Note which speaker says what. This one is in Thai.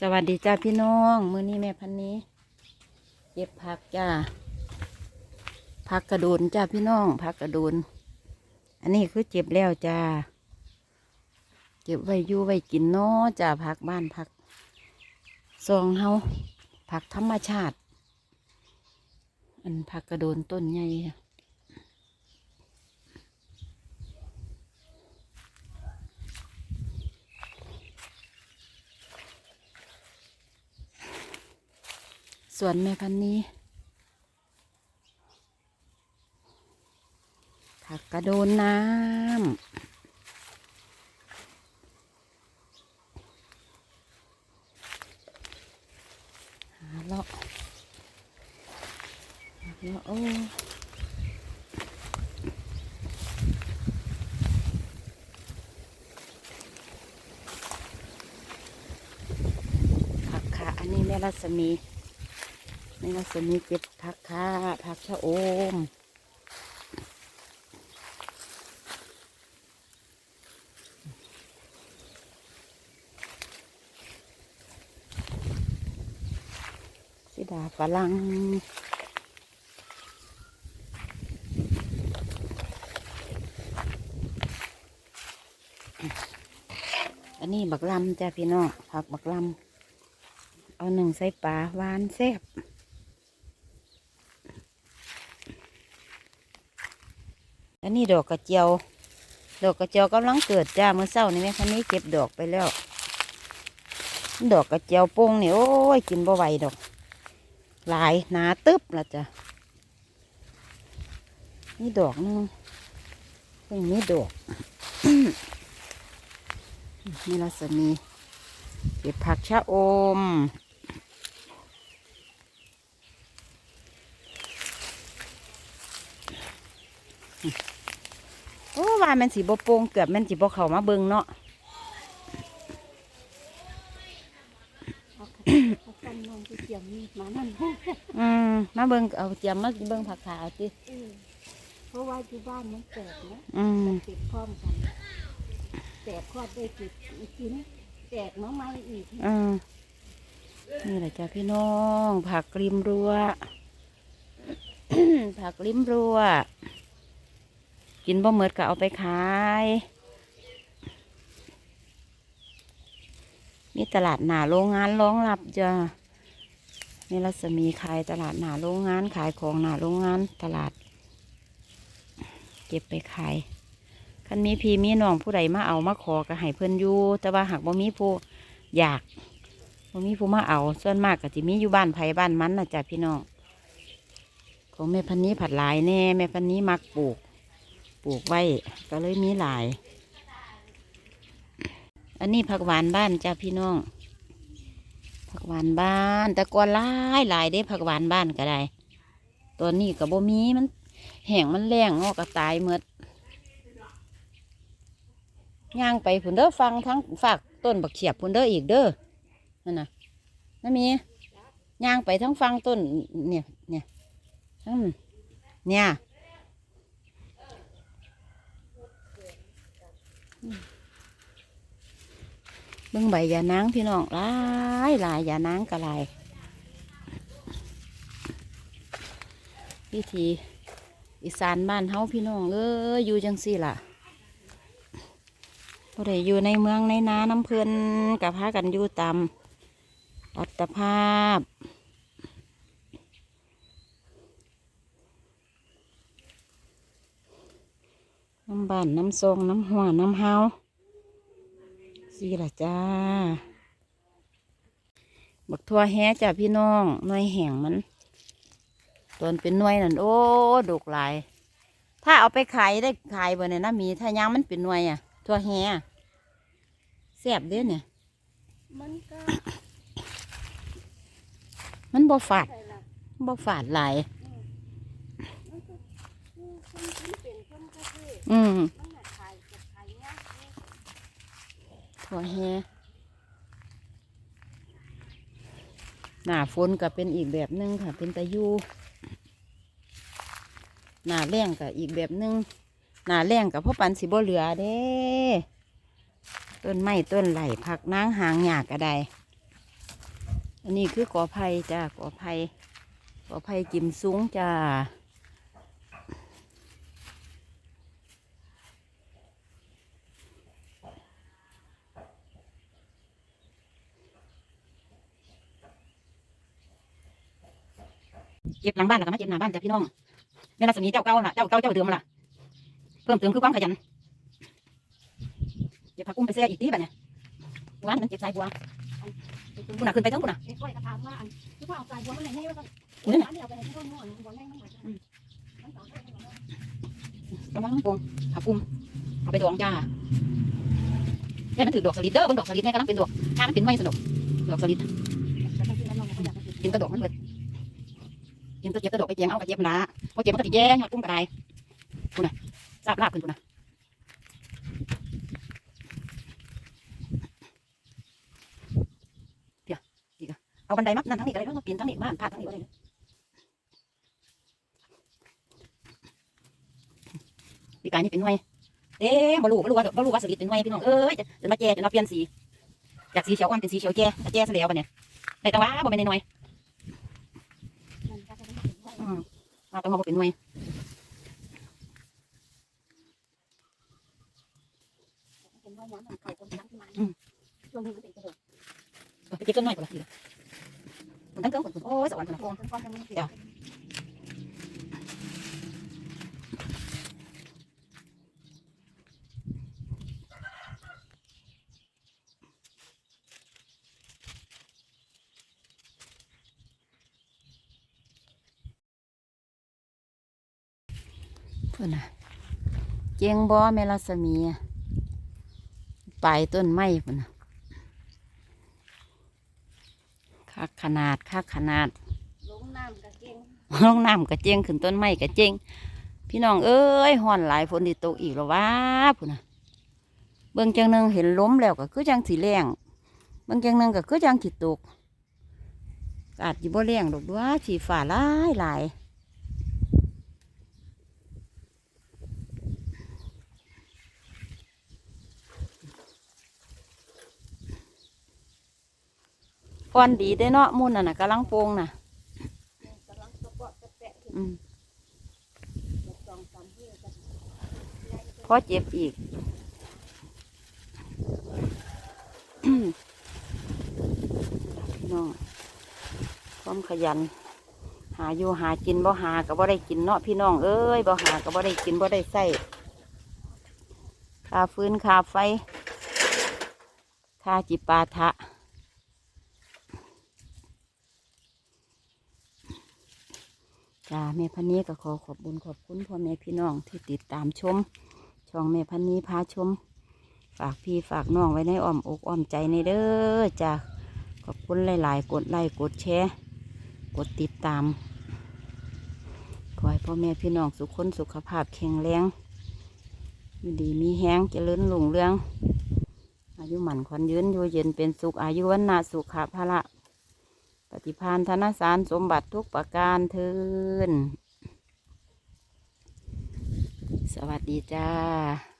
Speaker 1: สวัสดีจ้าพี่น้อง มือนี้แม่พันนี้ เก็บผักจ้าผักกระโดนจ้าพี่น้องผักกระโดน อันนี้คือเจ็บแล้วจ้าเก็บไว้ยู่ไว้กินเนาะจ้าผักบ้านผักซองเฮาผักธรรมชาติ อันผักกระโดนต้นใหญ่ สวนแม่พันนี้ผักกระโดนน้ำหาเลาะหาเลาะโอ้ผักคะอันนี้แม่รัศมี แม่รัศมีเก็บผักค่ะผักชะโอมสิดาฝรั่งอันนี้บักลำจ้าพี่น้องผักบักลำเอาหนึ่งใส่ปลาหวานแซ่บ อันนี้ดอกกระเจียว ดอกกระเจียวกำลังเกิดจ้าเมื่อเช้านี่แม่คันนี้เก็บดอกไปแล้ว ดอกกระเจียวโป่งนี่โอ้ยกินบ่ไหวดอก หลายหนาตึบละจ้ะนี่ดอกนึงเพิ่งนี้ดอกนี่รัศมีเก็บผักชะอม ว่ามันสีบโปร่งเกือบมันสีบเขามาเบิงเนาะ
Speaker 2: เอากันนอนไปเกี่ยมมีดมานั่น
Speaker 1: อืมมาเบิงเอาเจียมมาเบิงผักขาวติ
Speaker 2: เออเพราะว่าอยู่บ้านมันแตกนะ
Speaker 1: อืม
Speaker 2: เก็บพร้อมกันแตกคลอดได้เก็บอีกทีนี้แตกมาใหม่อีก
Speaker 1: อืมนี่แหละจ้ะพี่น้อง ผักริมรั้วผักริมรั้ว กินบ่เมิดก็เอาไปขายนี่ตลาดหนาโรงงานรองรับจ้ะนี่รัศมีขายตลาดหนาโรงงานขายของหนาโรงงานตลาด เก็บไปขายคันมีพี่มีน้องผู้ใดมาเอามาขอก็ให้เพิ่อนอยู่แต่ว่าหากบ่มีผู้อยากบ่มีผู้มาเอาส่วนมากก็สิมีอยู่บ้านไผบ้านมันนะจ้ะพี่น้องของแม่พันนี้ผัดหลายแน่แม่พันนี้มักปลูก ปลูกไว้ ก็เลยมีหลาย อันนี้ผักหวานบ้านจ้าพี่น้อง ผักหวานบ้าน แต่ก่อนหลายหลายเด้ผักหวานบ้านก็ได้ตัวนี้กับบ่มีมันแห้งมันแรงงอกก็ตายหมดย่างไปผุนเด้อฟังทั้งฝากต้นบักเขียบผุนเด้ออีกเด้อนั่นน่ะนั่นมีย่างไปทั้งฟังต้นเนี่ยเนี่ยทั้งเนี่ย เบิ่งใบยานางพี่น้องหลายหลายยานางก็หลายวิธีอีสานบ้านเฮาพี่น้องเอ้ยอยู่จังสี่ล่ะบ่ได้อยู่ในเมืองในนาน้ำเพลินกับพากันอยู่ตามอัตภาพ น้ำบ้านน้ำทรงน้ำหัวน้ำเฮาสี่ล่ะจ้า บักทั่วแห้จ้ะพี่น้องหน่วยแห้งมันตอนเป็นหน่วยนั่นโอ้ดกหลาย ถ้าเอาไปขายได้ขายบ่เนี่ยนะมีถ้ายางมันเป็นหน่วยอะทั่วแฮแซ่บเด้อเนี่ย
Speaker 2: มันก็
Speaker 1: มันบ่ฝาด
Speaker 2: ใส่ละ
Speaker 1: บ่ฝาดหลาย
Speaker 2: มันก็คือคนที่เป็นคนกระเทศ
Speaker 1: อืม
Speaker 2: มันน่ะขายจะขายยากเลย
Speaker 1: ทั่วแฮหน้าฝนก็เป็นอีกแบบหนึงค่ะ เป็นตะยูหน้าแรงก็อีกแบบหนึงหน้าแรงกับพ่อปันสิบ่เหลือเด้ต้นไม้ต้นไหลผักนางหางหยากก็ได้อันนี้คือกอไผ่จ้ากอไผ่กอไผ่จิมสูงจ้า เก็บหลังบ้านแล้วก็มาเก็บหน้าบ้านจ้ะพี่น้องแม่รัศมีเจ้าเก่าล่ะเจ้าเก่าเจ้าเดิมล่ะเพิ่มเติมคือความขยันเก็บผักกุ้งไปแซ่อีกทีแบบเนี้ยวันมันเก็บสายบัวคุณน่ะขึ้นไปทั้งคุณน่ะ
Speaker 2: ไอ้ก้อยก็ถามว่าอันที่ว่าเอาใจบัวมันไหนให้ว่า
Speaker 1: อุ้ย
Speaker 2: อันนี้เอาไปให้ที่ต้นม่วนบัวแม่งทั้งหมดมันสองคน
Speaker 1: ระวังปงผักกุ้งเอาไปดองจ้าแม่มันถือดอกสลิดเด้อบนดอกสลิดแม่กำลังเป็นดอกถ้ามันเป็นไม้สนุกดอกสลิด
Speaker 2: แต่ที่นั่นเราไม่อยากไป
Speaker 1: กินกระดอกมันเบิด กินตัวเจ็บกระดอกไปเจียงเอากระเจี๊ยบละพอเจ็บมันก็ติแย่งยอดกุ้งกระไดคุณน่ะทราบลาบขึ้นคุณน่ะเดี๋ยวอีกเอาบันไดมานั่นทั้งนี้ก็ได้มาปีนทั้งนี้บ้านพาทั้งนี้ก็ได้ปีกายนี่เป็นห้อยเอ๊ะบ่รู้บ่รู้ว่าบ่รู้ว่าสลิดเป็นห้อยพี่น้องเอ้ยจะมาแจจะมาเปลี่ยนสีจากสีเขียวอ่อนเป็นสีเขียวแจจะแจซะแล้วบัดเนี่ยได้แต่ว่าบ่เป็นน้อย
Speaker 2: มันก็จะไม่ถึงว่า
Speaker 1: ๆอืม มาต้องมาบ่เป็นหน่วย
Speaker 2: เป็นว่าย้ำไข่คนทั้งที่มันช่วงนี้ก็เป็นกระโดด
Speaker 1: เออไปเก็บต้นไม้ก่อนละทีละมันทั้งเครื่องขนโอ้ยสวรรค์ขน
Speaker 2: โกงเป็นก้อนจะไม่เสีย
Speaker 1: เพื่อนน่ะเจียงบ่แม่รัศมีอะปลายต้นไม้เพื่อนน่ะคักขนาดคักขนาด
Speaker 2: ลงน้ำกระเกง
Speaker 1: ห้องน้ำกระเจียงขึ้นต้นไม้กระเจียงพี่น้องเอ้ยห่อนหลายฝนที่ตกอีกแล้ววะพุ่นน่ะเบิ่งจังหนึงเห็นล้มแล้วก็คือจังสีแรงเบิ่งจังหนึงก็คือจังสิตกอาจสิบ่แรงดอกด้วสีฟ้าหลายหลาย อ่อนดีได้เนาะมุ่นน่ะนะกำลังโปงน่ะ
Speaker 2: กำลังสะกดสะแปะขึ้น
Speaker 1: อืม
Speaker 2: สองสามเพื่อกัน
Speaker 1: พอเจ็บอีกพี่น้องความขยัน หาอยู่หากินบ่หาก็บ่ได้กินเนาะพี่น้องเอ้ยบ่หาก็บ่ได้กินบ่ได้ใส่ค่าฟืนค่าไฟค่าจิปาถะ จ้าแม่พันนี้ก็ขอขอบบุญขอบคุณพ่อแม่พี่น้องที่ติดตามชม ช่องแม่พันนี้พาชม ฝากพี่ฝากน้องไว้ในอ้อมอกอ้อมใจในเด้อจ้าขอบคุณหลาย ๆ กดไลค์กดแชร์กดติดตาม ขอให้พ่อแม่พี่น้องสุขคนสุขภาพแข็งแรงอยู่ดีมีแห้งเจริญรุ่งเรือง อายุหมันขวัญยืนอยู่เย็นเป็นสุขอายุวันนาสุขภาระ ปฏิพานธนสารสมบัติทุกประการเทิน สวัสดีจ้า